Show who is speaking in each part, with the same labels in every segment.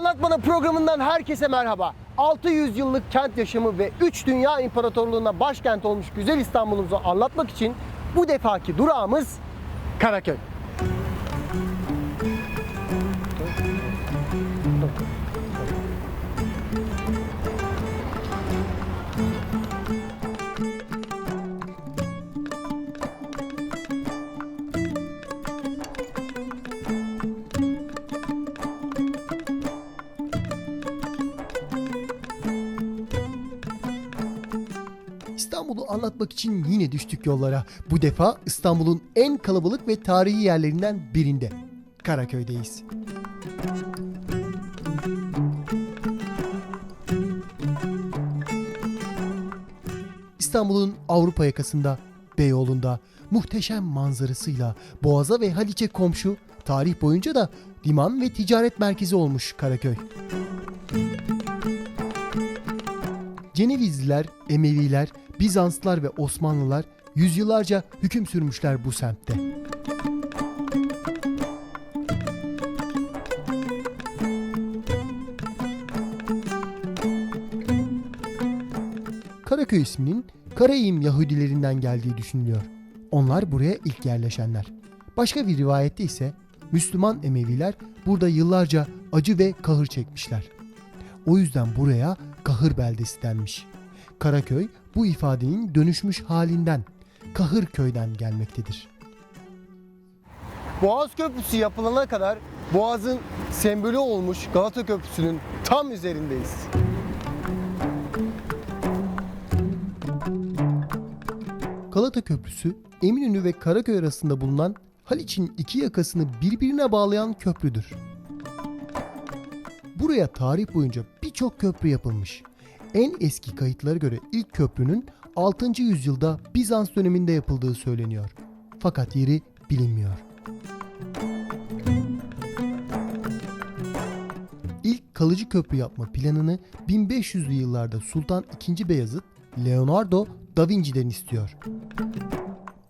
Speaker 1: Anlatmada programından herkese merhaba. 600 yıllık kent yaşamı ve 3 dünya imparatorluğuna başkent olmuş güzel İstanbul'umuzu anlatmak için bu defaki durağımız Karaköy. Anlatmak için yine düştük yollara. Bu defa İstanbul'un en kalabalık ve tarihi yerlerinden birinde. Karaköy'deyiz. İstanbul'un Avrupa yakasında, Beyoğlu'nda muhteşem manzarasıyla Boğaz'a ve Haliç'e komşu, tarih boyunca da liman ve ticaret merkezi olmuş Karaköy. Cenevizliler, Emeviler, Bizanslılar ve Osmanlılar yüzyıllarca hüküm sürmüşler bu semtte. Karaköy isminin Karayim Yahudilerinden geldiği düşünülüyor. Onlar buraya ilk yerleşenler. Başka bir rivayette ise Müslüman Emeviler burada yıllarca acı ve kahır çekmişler. O yüzden buraya Kahır beldesi denmiş. Karaköy bu ifadenin dönüşmüş halinden Kahır köyden gelmektedir. Boğaz Köprüsü yapılana kadar Boğaz'ın sembolü olmuş Galata Köprüsü'nün tam üzerindeyiz. Galata Köprüsü Eminönü ve Karaköy arasında bulunan Haliç'in iki yakasını birbirine bağlayan köprüdür. Buraya tarih boyunca birçok köprü yapılmış. En eski kayıtlara göre ilk köprünün 6. yüzyılda Bizans döneminde yapıldığı söyleniyor. Fakat yeri bilinmiyor. İlk kalıcı köprü yapma planını 1500'lü yıllarda Sultan II. Beyazıt Leonardo da Vinci'den istiyor.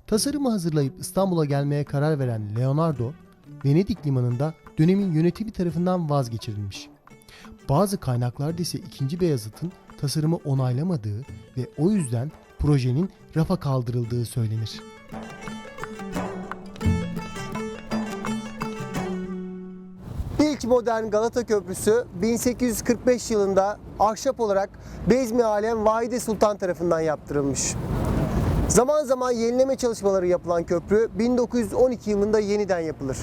Speaker 1: Tasarımı hazırlayıp İstanbul'a gelmeye karar veren Leonardo, Venedik limanında dönemin yönetimi tarafından vazgeçirilmiş. Bazı kaynaklarda ise 2. Beyazıt'ın tasarımı onaylamadığı ve o yüzden projenin rafa kaldırıldığı söylenir. İlk modern Galata Köprüsü 1845 yılında ahşap olarak Bezmi Alem Vahide Sultan tarafından yaptırılmış. Zaman zaman yenileme çalışmaları yapılan köprü 1912 yılında yeniden yapılır.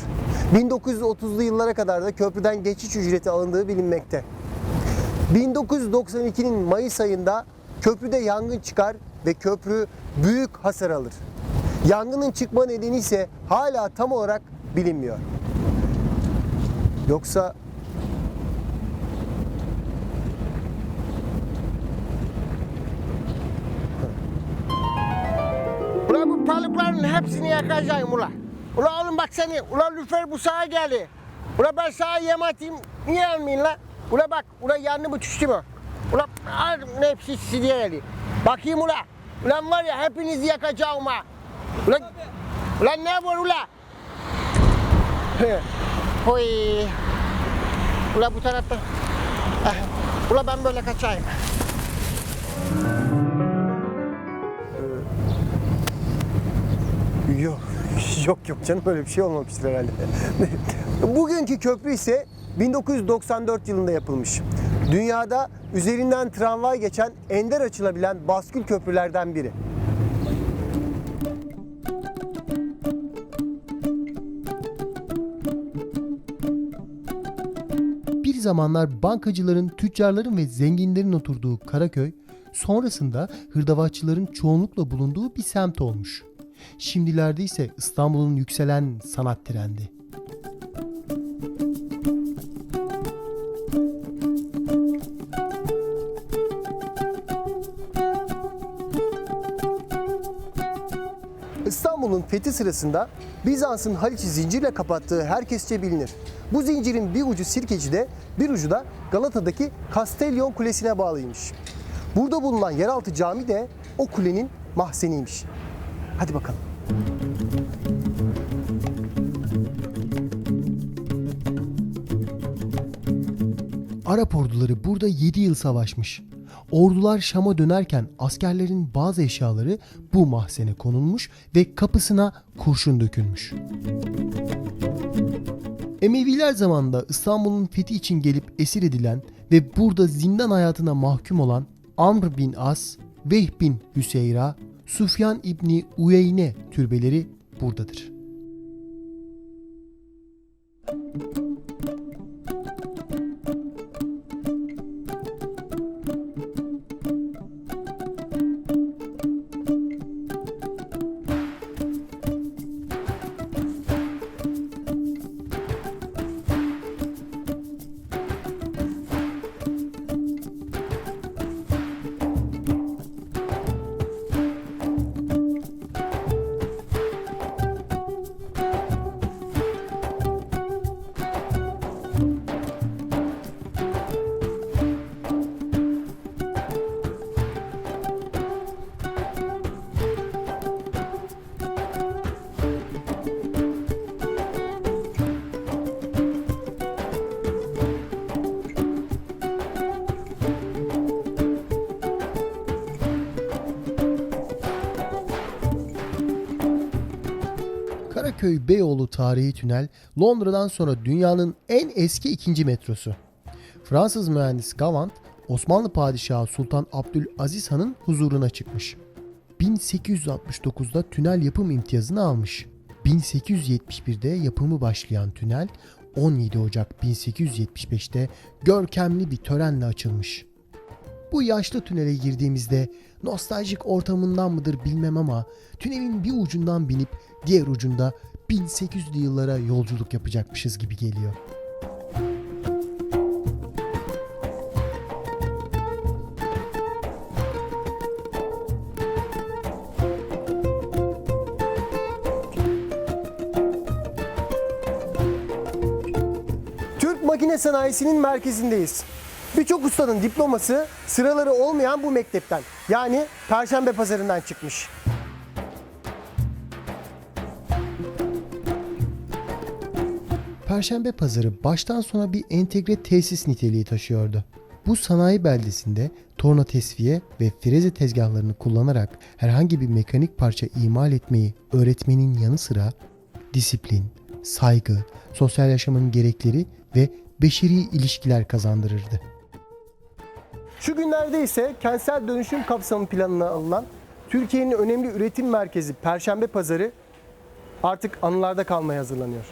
Speaker 1: 1930'lu yıllara kadar da köprüden geçiş ücreti alındığı bilinmekte. 1992'nin Mayıs ayında köprüde yangın çıkar ve köprü büyük hasar alır. Yangının çıkma nedeni ise hala tam olarak bilinmiyor. Yoksa
Speaker 2: Ula bu balıkların hepsini yakacağım ula. Ula oğlum bak seni. Ula lüfer bu sağa geldi. Ula ben sağa yem atayım. Niye almayın la? Ula bak. Ula yandı mı düştü mü? Ula al hepsi size geldi. Bakayım ula. Ulan var ya hepinizi yakacağım ha. Ulan, ulan ne var ula? Hoy. Ula bu tarafta. Ah, Ula ben böyle kaçayım.
Speaker 1: Yok, yok yok canım öyle bir şey olmamıştır herhalde. Bugünkü köprü ise 1994 yılında yapılmış. Dünyada üzerinden tramvay geçen ender açılabilen baskül köprülerden biri. Bir zamanlar bankacıların, tüccarların ve zenginlerin oturduğu Karaköy, sonrasında hırdavatçıların çoğunlukla bulunduğu bir semt olmuş. Şimdilerde ise İstanbul'un yükselen sanat trendi. Fethi sırasında Bizans'ın Haliç'i zincirle kapattığı herkesçe bilinir. Bu zincirin bir ucu Sirkeci'de, bir ucu da Galata'daki Castellion Kulesi'ne bağlıymış. Burada bulunan yeraltı cami de o kulenin mahzeniymiş. Hadi bakalım. Arap orduları burada 7 yıl savaşmış. Ordular Şam'a dönerken askerlerin bazı eşyaları bu mahzene konulmuş ve kapısına kurşun dökülmüş. Emeviler zamanında İstanbul'un fethi için gelip esir edilen ve burada zindan hayatına mahkum olan Amr bin As, Vehb bin Hüseyra, Sufyan İbni Uyeyne türbeleri buradadır. Karaköy Beyoğlu tarihi tünel Londra'dan sonra dünyanın en eski ikinci metrosu. Fransız mühendis Gavant, Osmanlı Padişahı Sultan Abdülaziz Han'ın huzuruna çıkmış. 1869'da tünel yapım imtiyazını almış. 1871'de yapımı başlayan tünel 17 Ocak 1875'te görkemli bir törenle açılmış. Bu yaşlı tünele girdiğimizde nostaljik ortamından mıdır bilmem ama tünelin bir ucundan binip diğer ucunda 1800'lü yıllara yolculuk yapacakmışız gibi geliyor. Türk makine sanayisinin merkezindeyiz. Birçok ustanın diploması sıraları olmayan bu mektepten yani Perşembe Pazarından çıkmış. Perşembe Pazarı baştan sona bir entegre tesis niteliği taşıyordu. Bu sanayi beldesinde torna tesviye ve freze tezgahlarını kullanarak herhangi bir mekanik parça imal etmeyi öğretmenin yanı sıra disiplin, saygı, sosyal yaşamın gerekleri ve beşeri ilişkiler kazandırırdı. Şu günlerde ise kentsel dönüşüm kapsamı planına alınan Türkiye'nin önemli üretim merkezi Perşembe Pazarı artık anılarda kalmaya hazırlanıyor.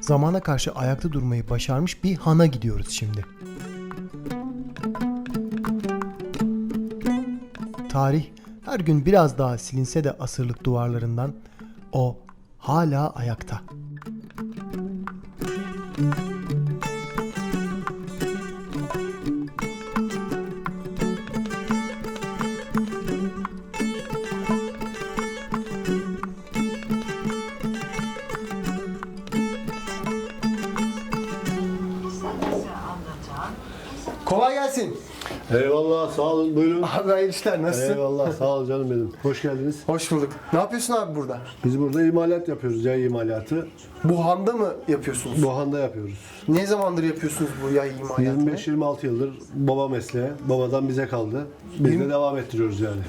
Speaker 1: Zamana karşı ayakta durmayı başarmış bir hana gidiyoruz şimdi. Tarih her gün biraz daha silinse de asırlık duvarlarından o hala ayakta. Kolay gelsin.
Speaker 3: Eyvallah sağ olun buyurun.
Speaker 1: Abi hayırlı işler nasılsın?
Speaker 3: Eyvallah sağ ol canım benim. Hoş geldiniz.
Speaker 1: Hoş bulduk. Ne yapıyorsun abi burada?
Speaker 3: Biz burada imalat yapıyoruz yay imalatı.
Speaker 1: Bu handa mı yapıyorsunuz?
Speaker 3: Buhan'da yapıyoruz.
Speaker 1: Ne zamandır yapıyorsunuz bu yay imalatını?
Speaker 3: 25-26 yıldır baba mesleği. Babadan bize kaldı. Biz de devam ettiriyoruz yani.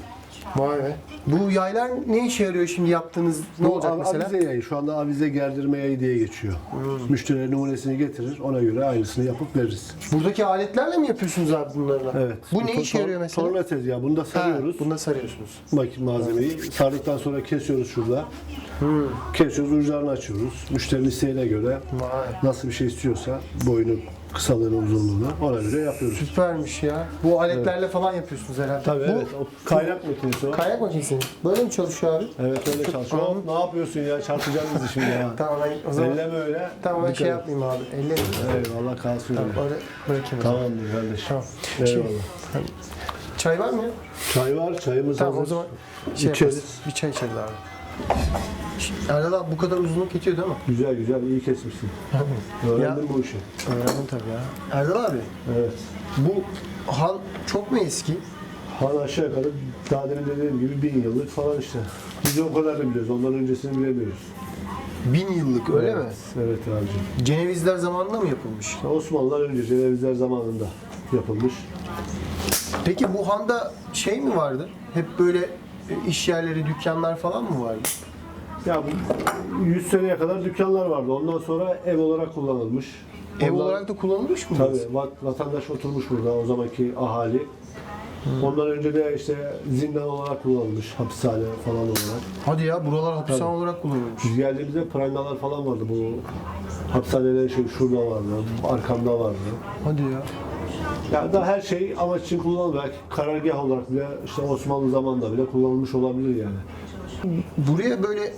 Speaker 1: Vay be. Bu yaylar ne işe yarıyor şimdi yaptığınız? Ne
Speaker 3: Bu
Speaker 1: olacak
Speaker 3: av-
Speaker 1: mesela?
Speaker 3: Avize yayı. Şu anda avize gerdirme yayı diye geçiyor. Müşteri numunesini getirir. Ona göre aynısını yapıp veririz.
Speaker 1: Buradaki aletlerle mi yapıyorsunuz abi bunlarla?
Speaker 3: Evet.
Speaker 1: Bu ne
Speaker 3: to-
Speaker 1: işe yarıyor mesela?
Speaker 3: Torna tezgahı. Bunu da
Speaker 1: Ha,
Speaker 3: sarıyoruz.
Speaker 1: Bunda sarıyorsunuz.
Speaker 3: Makine malzemeyi. Sardıktan sonra kesiyoruz şurada. Kesiyoruz, uçlarını açıyoruz. Müşterinin isteğine göre
Speaker 1: Vay.
Speaker 3: nasıl bir şey istiyorsa boyunu, kısalığını, uzunluğunu ona göre yapıyoruz.
Speaker 1: Süpermiş ya. Bu aletlerle falan yapıyorsunuz herhalde.
Speaker 3: Tabii
Speaker 1: Bu
Speaker 3: evet. O kaynak makinesi o.
Speaker 1: kayak makinesi. Böyle mi çalışıyor abi?
Speaker 3: Evet öyle çalışıyor. Hop, ne yapıyorsun ya? Çarpacaksın bizi şimdi ya.
Speaker 1: Tamam ben o zaman
Speaker 3: Elleme öyle.
Speaker 1: tamam ben
Speaker 3: Dikkat
Speaker 1: şey
Speaker 3: et.
Speaker 1: yapmayayım abi. Ellerim.
Speaker 3: Eyvallah kalsın öyle.
Speaker 1: oraya bırakayım. o zaman.
Speaker 3: Tamamdır kardeşim.
Speaker 1: Tamam.
Speaker 3: Eyvallah.
Speaker 2: Çay var mı ya?
Speaker 3: Çay var, çayımız
Speaker 2: Tamam o
Speaker 3: hazır.
Speaker 2: zaman şey
Speaker 3: İçeriz.
Speaker 2: yaparız. Bir çay içeriz abi. Erdal abi bu kadar uzunluk yetiyor değil mi?
Speaker 3: Güzel güzel, iyi kesmişsin. Öğrendim bu işi.
Speaker 2: Öğrendim tabii ya. Erdal abi
Speaker 3: Evet.
Speaker 2: bu han çok mu eski?
Speaker 3: Han aşağı yukarı daha demin dediğim gibi bin yıllık falan işte. Biz o kadar da biliyoruz, ondan öncesini bilemiyoruz.
Speaker 2: Bin yıllık öyle
Speaker 3: evet.
Speaker 2: mi?
Speaker 3: Evet abicim.
Speaker 2: Cenevizler zamanında mı yapılmış?
Speaker 3: Osmanlılar önce Cenevizler zamanında yapılmış.
Speaker 2: Peki bu handa şey mi vardı? Hep böyle e, iş yerleri, dükkanlar falan mı vardı?
Speaker 3: Ya bu 100 seneye kadar dükkanlar vardı. Ondan sonra ev olarak kullanılmış.
Speaker 2: Ev
Speaker 3: Ondan-
Speaker 2: olarak da kullanılmış mı?
Speaker 3: Tabii va- vatandaş oturmuş burada o zamanki ahali. Ondan önce de işte zindan olarak kullanılmış, hapishane falan olarak.
Speaker 2: Hadi ya buralar hapishane
Speaker 3: Tabii.
Speaker 2: olarak kullanılmış.
Speaker 3: Biz geldiğimizde prangalar falan vardı bu hapishanelerin şey şurada vardı, arkamda vardı.
Speaker 2: Hadi ya.
Speaker 3: Ya da her şey amaç için kullanılır. Belki karargah olarak bile işte Osmanlı zamanında bile kullanılmış olabilir yani.
Speaker 2: Buraya böyle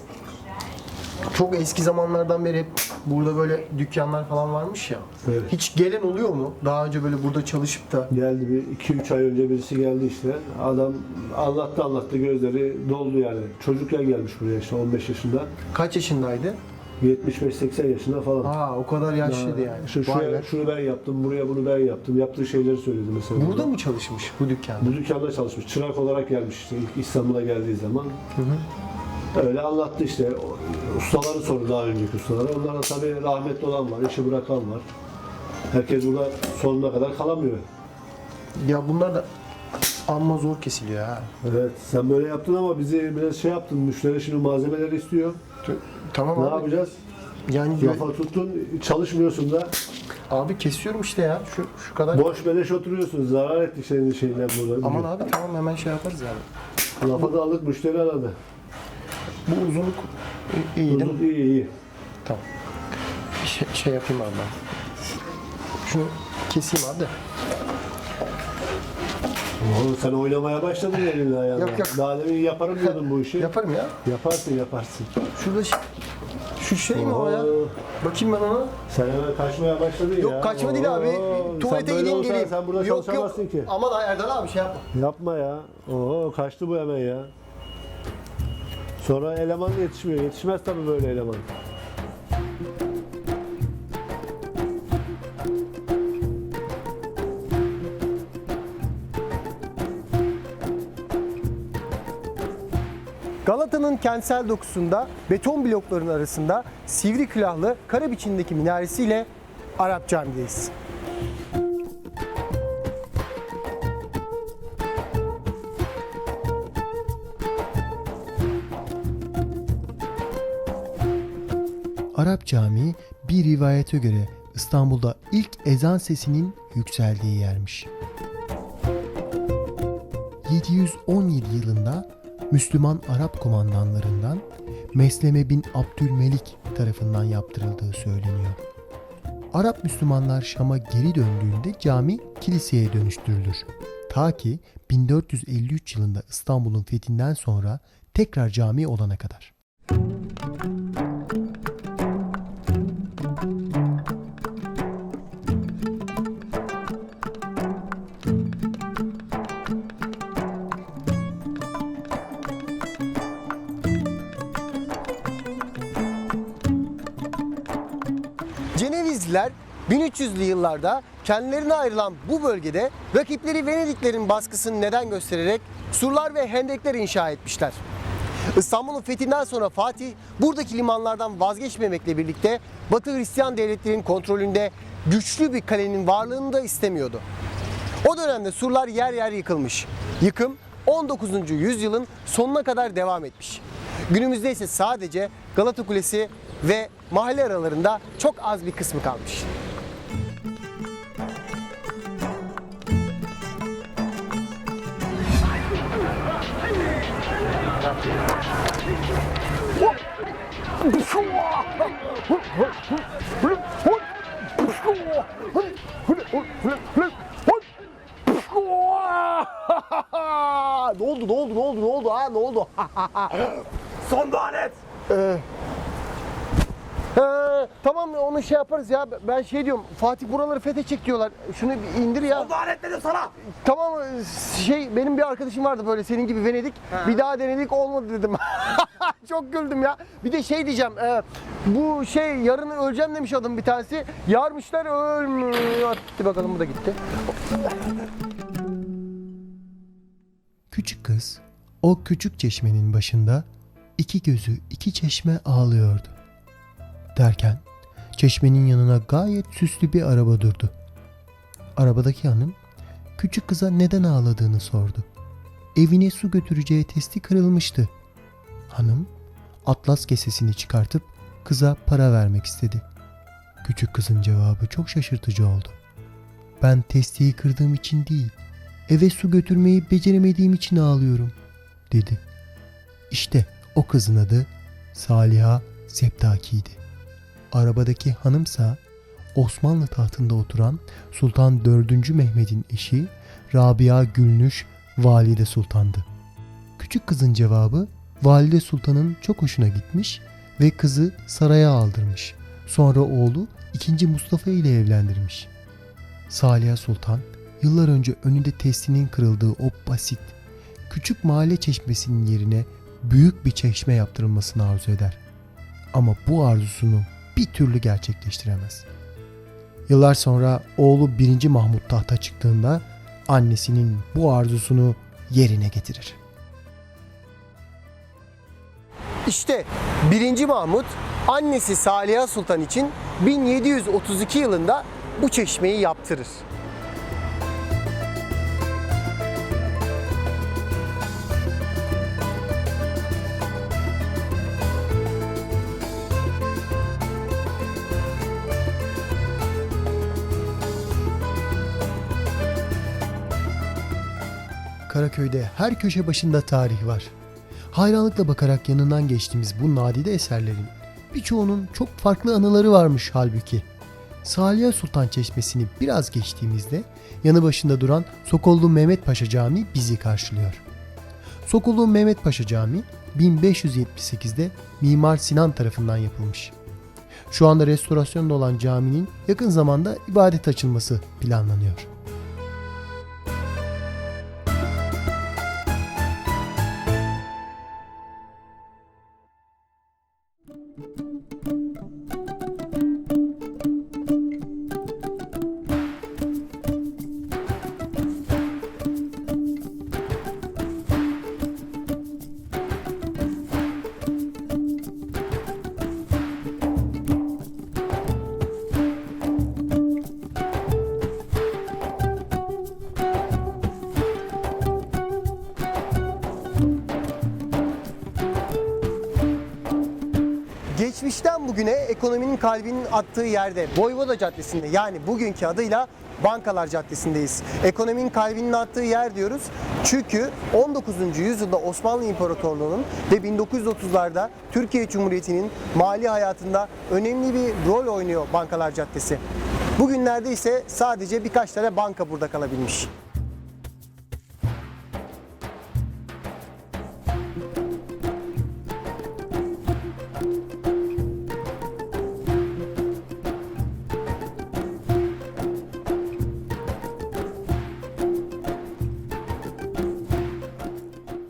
Speaker 2: çok eski zamanlardan beri hep burada böyle dükkanlar falan varmış ya.
Speaker 3: Evet.
Speaker 2: Hiç gelen oluyor mu? Daha önce böyle burada çalışıp da
Speaker 3: Geldi bir 2-3 ay önce birisi geldi işte. Adam anlattı anlattı gözleri doldu yani. Çocukken gelmiş buraya işte 15 yaşında.
Speaker 2: kaç yaşındaydı?
Speaker 3: 75-80 yaşında falan.
Speaker 2: Aa o kadar yaşlıydı yani.
Speaker 3: İşte
Speaker 2: Vay
Speaker 3: şuraya,
Speaker 2: be.
Speaker 3: şunu ben yaptım, buraya bunu ben yaptım. Yaptığı şeyleri söyledi mesela.
Speaker 2: Burada mı çalışmış bu dükkanda?
Speaker 3: Bu dükkanda çalışmış. Çırak olarak gelmiş işte ilk İstanbul'a geldiği zaman. Öyle anlattı işte. Ustaları sordu daha önceki ustaları. Onlara tabii rahmetli olan var, işi bırakan var. Herkes burada sonuna kadar kalamıyor.
Speaker 2: Ya bunlar da amma zor kesiliyor ha.
Speaker 3: Evet, sen böyle yaptın ama bizi biraz şey yaptın. Müşteri şimdi malzemeleri istiyor.
Speaker 2: Tamam
Speaker 3: Ne
Speaker 2: abi.
Speaker 3: yapacağız?
Speaker 2: Yani
Speaker 3: Lafa tuttun, çalışmıyorsun da.
Speaker 2: abi kesiyorum işte ya. Şu şu kadar.
Speaker 3: Boş beleş oturuyorsun. Zarar ettik senin şeyler burada.
Speaker 2: Aman abi tamam hemen şey yaparız yani.
Speaker 3: Lafa da aldık, müşteri aradı.
Speaker 2: Bu uzunluk i- iyi değil mi?
Speaker 3: Uzun, iyi iyi.
Speaker 2: Tamam. Şey, şey yapayım abi ben. Şunu keseyim abi de.
Speaker 3: Oo, sen oynamaya başladın elinle ayağına.
Speaker 2: Yok, yok.
Speaker 3: Daha demin yaparım diyordun bu işi.
Speaker 2: Yaparım ya.
Speaker 3: Yaparsın yaparsın.
Speaker 2: Şurada şey, şu şey mi o ya?
Speaker 3: Oo,
Speaker 2: Bakayım ben ona.
Speaker 3: Sen hemen kaçmaya başladın ya.
Speaker 2: Yok kaçma değil abi.
Speaker 3: Oo,
Speaker 2: Tuvalete
Speaker 3: sen böyle
Speaker 2: gideyim
Speaker 3: olsan
Speaker 2: geleyim.
Speaker 3: Sen burada
Speaker 2: yok yok.
Speaker 3: çalışamazsın ki.
Speaker 2: Aman Erdal abi şey yapma.
Speaker 3: Yapma ya. Oo kaçtı bu hemen ya. Sonra eleman yetişmiyor. Yetişmez tabii böyle eleman.
Speaker 2: Galata'nın kentsel dokusunda beton blokların arasında sivri külahlı kare minaresiyle Arap Camii'deyiz.
Speaker 1: Arap Camii bir rivayete göre İstanbul'da ilk ezan sesinin yükseldiği yermiş. 717 yılında Müslüman Arap komandanlarından Mesleme bin Abdülmelik tarafından yaptırıldığı söyleniyor. Arap Müslümanlar Şam'a geri döndüğünde cami kiliseye dönüştürülür. Ta ki 1453 yılında İstanbul'un fethinden sonra tekrar cami olana kadar.
Speaker 2: Cenevizliler 1300'lü yıllarda kendilerine ayrılan bu bölgede rakipleri Venediklerin baskısını neden göstererek surlar ve hendekler inşa etmişler. İstanbul'un fethinden sonra Fatih buradaki limanlardan vazgeçmemekle birlikte Batı Hristiyan devletlerinin kontrolünde güçlü bir kalenin varlığını da istemiyordu. O dönemde surlar yer yer yıkılmış. Yıkım 19. yüzyılın sonuna kadar devam etmiş. Günümüzde ise sadece Galata Kulesi ve mahalle aralarında çok az bir kısmı kalmış. ne oldu ne oldu ne oldu ne oldu ha ne oldu?
Speaker 4: Son lanet.
Speaker 2: Ee, tamam onu şey yaparız ya. Ben şey diyorum Fatih buraları fethedecek diyorlar. Şunu bir indir ya.
Speaker 5: Oldu etmedim sana.
Speaker 2: Tamam şey benim bir arkadaşım vardı böyle senin gibi Venedik. Bir daha denedik olmadı dedim. Çok güldüm ya. Bir de şey diyeceğim. e, bu şey yarın öleceğim demiş adam bir tanesi. Yarmışlar ölmüyor. Gitti bakalım bu da gitti.
Speaker 1: Küçük kız o küçük çeşmenin başında iki gözü iki çeşme ağlıyordu. Derken çeşmenin yanına gayet süslü bir araba durdu. Arabadaki hanım küçük kıza neden ağladığını sordu. Evine su götüreceği testi kırılmıştı. Hanım atlas kesesini çıkartıp kıza para vermek istedi. Küçük kızın cevabı çok şaşırtıcı oldu. Ben testiyi kırdığım için değil, eve su götürmeyi beceremediğim için ağlıyorum, dedi. İşte o kızın adı Saliha Septaki'ydi. Arabadaki hanımsa Osmanlı tahtında oturan Sultan 4. Mehmet'in eşi Rabia Gülnüş Valide Sultan'dı. Küçük kızın cevabı Valide Sultan'ın çok hoşuna gitmiş ve kızı saraya aldırmış. Sonra oğlu 2. Mustafa ile evlendirmiş. Saliha Sultan yıllar önce önünde testinin kırıldığı o basit, küçük mahalle çeşmesinin yerine büyük bir çeşme yaptırılmasını arzu eder. Ama bu arzusunu bir türlü gerçekleştiremez. Yıllar sonra oğlu 1. Mahmut tahta çıktığında annesinin bu arzusunu yerine getirir.
Speaker 2: İşte 1. Mahmut annesi Saliha Sultan için 1732 yılında bu çeşmeyi yaptırır.
Speaker 1: Karaköy'de her köşe başında tarih var. Hayranlıkla bakarak yanından geçtiğimiz bu nadide eserlerin birçoğunun çok farklı anıları varmış halbuki. Saliha Sultan Çeşmesi'ni biraz geçtiğimizde yanı başında duran Sokollu Mehmet Paşa Camii bizi karşılıyor. Sokollu Mehmet Paşa Camii 1578'de Mimar Sinan tarafından yapılmış. Şu anda restorasyonda olan caminin yakın zamanda ibadet açılması planlanıyor.
Speaker 2: Ekonominin kalbinin attığı yerde Voyvoda Caddesi'nde yani bugünkü adıyla Bankalar Caddesi'ndeyiz. Ekonominin kalbinin attığı yer diyoruz. Çünkü 19. yüzyılda Osmanlı İmparatorluğu'nun ve 1930'larda Türkiye Cumhuriyeti'nin mali hayatında önemli bir rol oynuyor Bankalar Caddesi. Bugünlerde ise sadece birkaç tane banka burada kalabilmiş.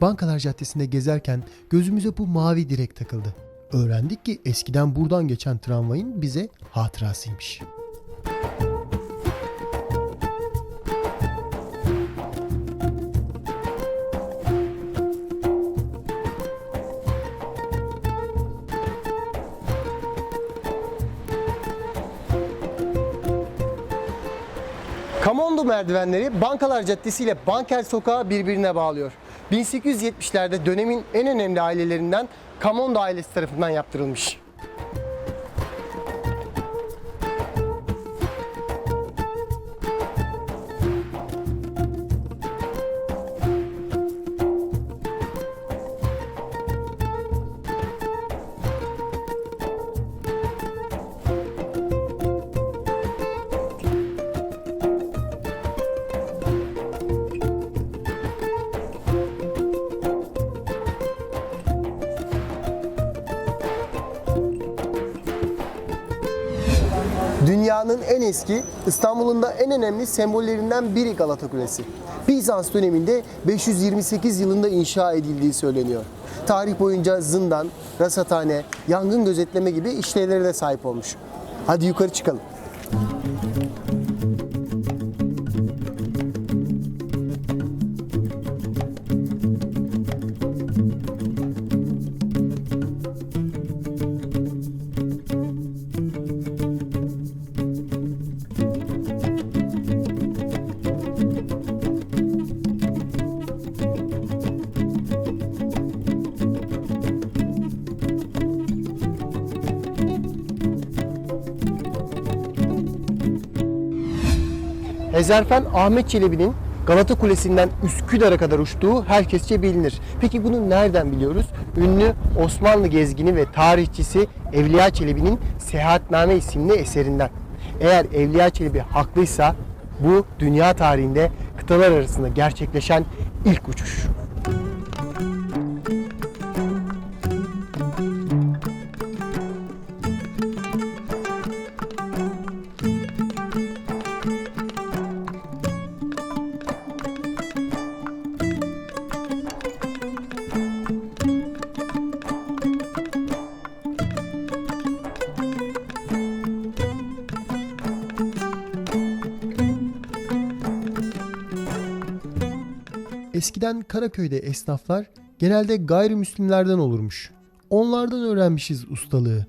Speaker 1: Bankalar Caddesi'nde gezerken gözümüze bu mavi direk takıldı. Öğrendik ki eskiden buradan geçen tramvayın bize hatırasıymış.
Speaker 2: Kamondo merdivenleri Bankalar Caddesi ile Banker Sokağı birbirine bağlıyor. 1870'lerde dönemin en önemli ailelerinden Kamondo ailesi tarafından yaptırılmış. Dünyanın en eski, İstanbul'un da en önemli sembollerinden biri Galata Kulesi. Bizans döneminde 528 yılında inşa edildiği söyleniyor. Tarih boyunca zindan, rasathane, yangın gözetleme gibi işlevlere de sahip olmuş. Hadi yukarı çıkalım. Hezarfen Ahmet Çelebi'nin Galata Kulesi'nden Üsküdar'a kadar uçtuğu herkesçe bilinir. Peki bunu nereden biliyoruz? Ünlü Osmanlı gezgini ve tarihçisi Evliya Çelebi'nin Seyahatname isimli eserinden. Eğer Evliya Çelebi haklıysa bu dünya tarihinde kıtalar arasında gerçekleşen ilk uçuş. Eskiden Karaköy'de esnaflar genelde gayrimüslimlerden olurmuş. Onlardan öğrenmişiz ustalığı.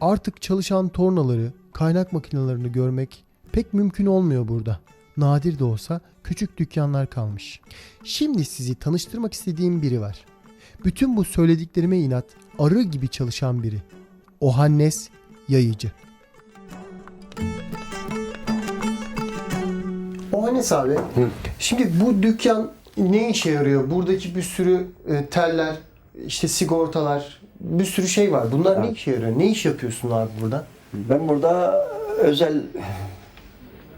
Speaker 2: Artık çalışan tornaları, kaynak makinelerini görmek pek mümkün olmuyor burada. Nadir de olsa küçük dükkanlar kalmış. Şimdi sizi tanıştırmak istediğim biri var. Bütün bu söylediklerime inat arı gibi çalışan biri. Ohannes Yayıcı. Ohannes abi, şimdi bu dükkan ne işe yarıyor? Buradaki bir sürü e, teller, işte sigortalar, bir sürü şey var. Bunlar ne işe yarıyor? Ne iş yapıyorsun abi burada?
Speaker 5: Ben burada özel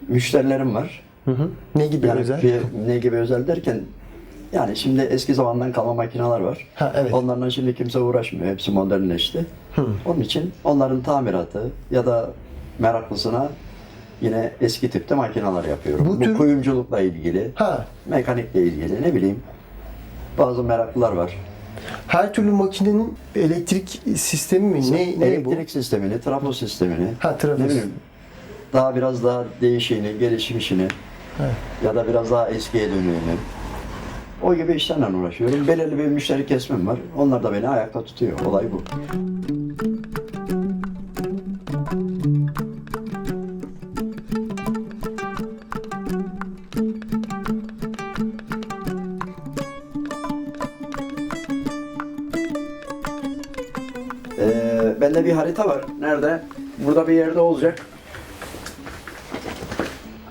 Speaker 5: müşterilerim var.
Speaker 2: Ne gibi
Speaker 5: Yani
Speaker 2: özel?
Speaker 5: bir- ne gibi özel derken yani şimdi eski zamandan kalma makineler var.
Speaker 2: Ha, evet.
Speaker 5: Onlarla şimdi kimse uğraşmıyor. Hepsi modernleşti. Onun için onların tamiratı ya da meraklısına yine eski tipte makineler yapıyorum.
Speaker 2: Bu
Speaker 5: Bu,
Speaker 2: tür-
Speaker 5: kuyumculukla ilgili,
Speaker 2: Ha,
Speaker 5: mekanikle ilgili ne bileyim bazı meraklılar var.
Speaker 2: her türlü makinenin elektrik sistemi mi? Ne, ne bu?
Speaker 5: Elektrik sistemini, trafo sistemini,
Speaker 2: Ha, trafo.
Speaker 5: ne bileyim daha biraz daha değişiğini, gelişmişini
Speaker 2: Evet.
Speaker 5: ya da biraz daha eskiye dönüğünü o gibi işlerle uğraşıyorum. Belirli bir müşteri kesmem var. Onlar da beni ayakta tutuyor. Olay bu. Bende bir harita var. Nerede? Burada bir yerde olacak.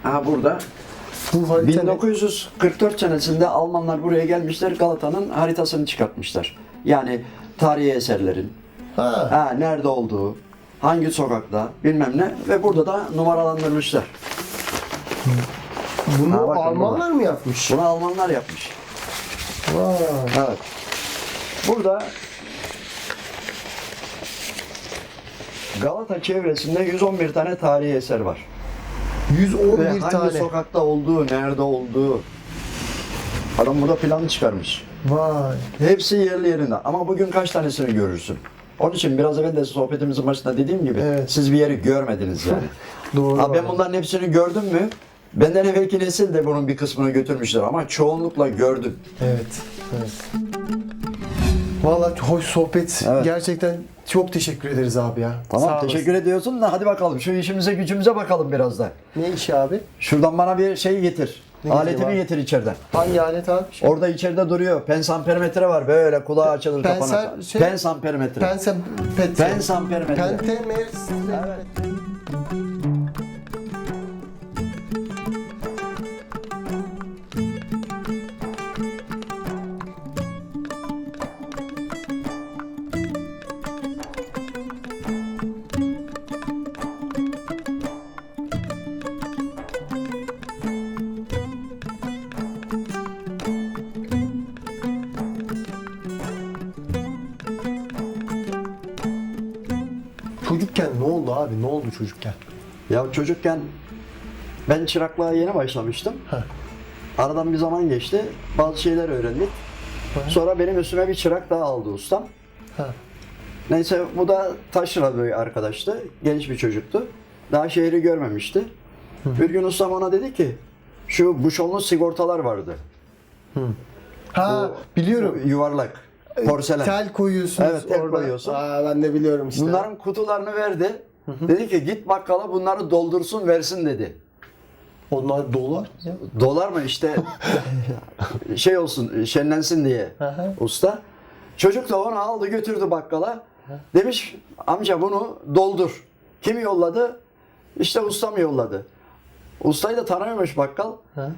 Speaker 5: Aha burada.
Speaker 2: Bu harita ne?
Speaker 5: 1944 senesinde Almanlar buraya gelmişler Galata'nın haritasını çıkartmışlar. Yani tarihi eserlerin,
Speaker 2: Ha,
Speaker 5: ha, nerede olduğu, hangi sokakta bilmem ne ve burada da numaralandırmışlar.
Speaker 2: bunu
Speaker 5: Ha, bakın
Speaker 2: Almanlar mı yapmış?
Speaker 5: Bunu Almanlar yapmış.
Speaker 2: Vay.
Speaker 5: Evet. Burada Galata çevresinde 111 tane tarihi eser var.
Speaker 2: 111
Speaker 5: Ve hangi
Speaker 2: tane.
Speaker 5: sokakta olduğu, nerede olduğu. Adam burada plan çıkarmış.
Speaker 2: Vay.
Speaker 5: Hepsi yerli yerinde. Ama bugün kaç tanesini görürsün? Onun için biraz evvel de sohbetimizin başında dediğim gibi
Speaker 2: Evet.
Speaker 5: siz bir yeri görmediniz yani.
Speaker 2: Doğru.
Speaker 5: ha, ben bunların hepsini gördüm mü? Benden evvelki nesil de bunun bir kısmını götürmüşler ama çoğunlukla gördüm.
Speaker 2: Evet. Evet. Vallahi hoş sohbet.
Speaker 5: Evet.
Speaker 2: Gerçekten çok teşekkür ederiz abi ya.
Speaker 5: Tamam
Speaker 2: Sağ olasın.
Speaker 5: teşekkür ediyorsun da hadi bakalım şu işimize gücümüze bakalım biraz da.
Speaker 2: Ne işi abi?
Speaker 5: Şuradan bana bir şey getir.
Speaker 2: Ne
Speaker 5: Aletimi getir içeriden.
Speaker 2: Hangi alet abi? Şey,
Speaker 5: Orada içeride duruyor. Pensampermetre var böyle kulağı açılır
Speaker 2: Penser-
Speaker 5: kapana.
Speaker 2: şey-
Speaker 5: Pensampermetre.
Speaker 2: Pense, pet,
Speaker 5: Pensampermetre.
Speaker 2: Pentemer.
Speaker 5: Evet.
Speaker 2: Çocukken ne oldu abi? Ne oldu çocukken?
Speaker 5: Ya çocukken ben çıraklığa yeni başlamıştım. Aradan bir zaman geçti. Bazı şeyler öğrendik. Sonra benim üstüme bir çırak daha aldı ustam. Neyse bu da taşralı bir arkadaştı. Genç bir çocuktu. Daha şehri görmemişti. Bir gün ustam ona dedi ki şu buşonlu sigortalar vardı.
Speaker 2: Ha
Speaker 5: Bu-
Speaker 2: biliyorum.
Speaker 5: bu Yuvarlak. Porselen.
Speaker 2: Tel koyuyorsunuz
Speaker 5: Evet, tel
Speaker 2: orada.
Speaker 5: koyuyorsun.
Speaker 2: Aa, ben de biliyorum işte.
Speaker 5: Bunların kutularını verdi. Dedi ki git bakkala bunları doldursun versin dedi.
Speaker 2: Onlar dolar. ya.
Speaker 5: Dolar mı işte şey olsun şenlensin diye usta. Çocuk da onu aldı götürdü bakkala. Demiş amca bunu doldur. Kim yolladı? İşte ustam yolladı. Ustayı da tanımıyormuş bakkal.
Speaker 2: Hı.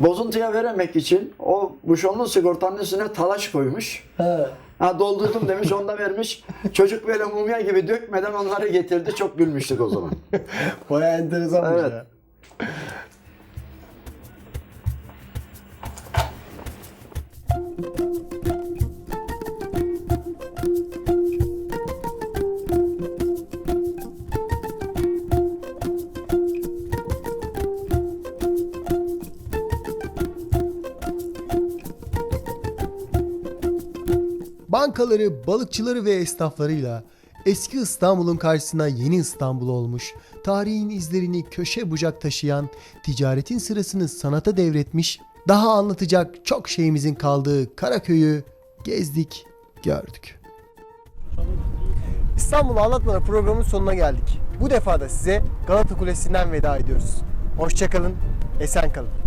Speaker 5: Bozuntuya veremek için o buşonlu sigortanın üstüne talaş koymuş.
Speaker 2: Ha.
Speaker 5: Ha doldurdum demiş onda vermiş. Çocuk böyle mumya gibi dökmeden onları getirdi. Çok gülmüştük o zaman.
Speaker 2: Baya enteresanmış
Speaker 5: Evet.
Speaker 2: ya. Bankaları, balıkçıları ve esnaflarıyla eski İstanbul'un karşısına yeni İstanbul olmuş, tarihin izlerini köşe bucak taşıyan, ticaretin sırasını sanata devretmiş, daha anlatacak çok şeyimizin kaldığı Karaköy'ü gezdik, gördük. İstanbul'u anlatmalı programın sonuna geldik. Bu defa da size Galata Kulesi'nden veda ediyoruz. Hoşçakalın, esen kalın.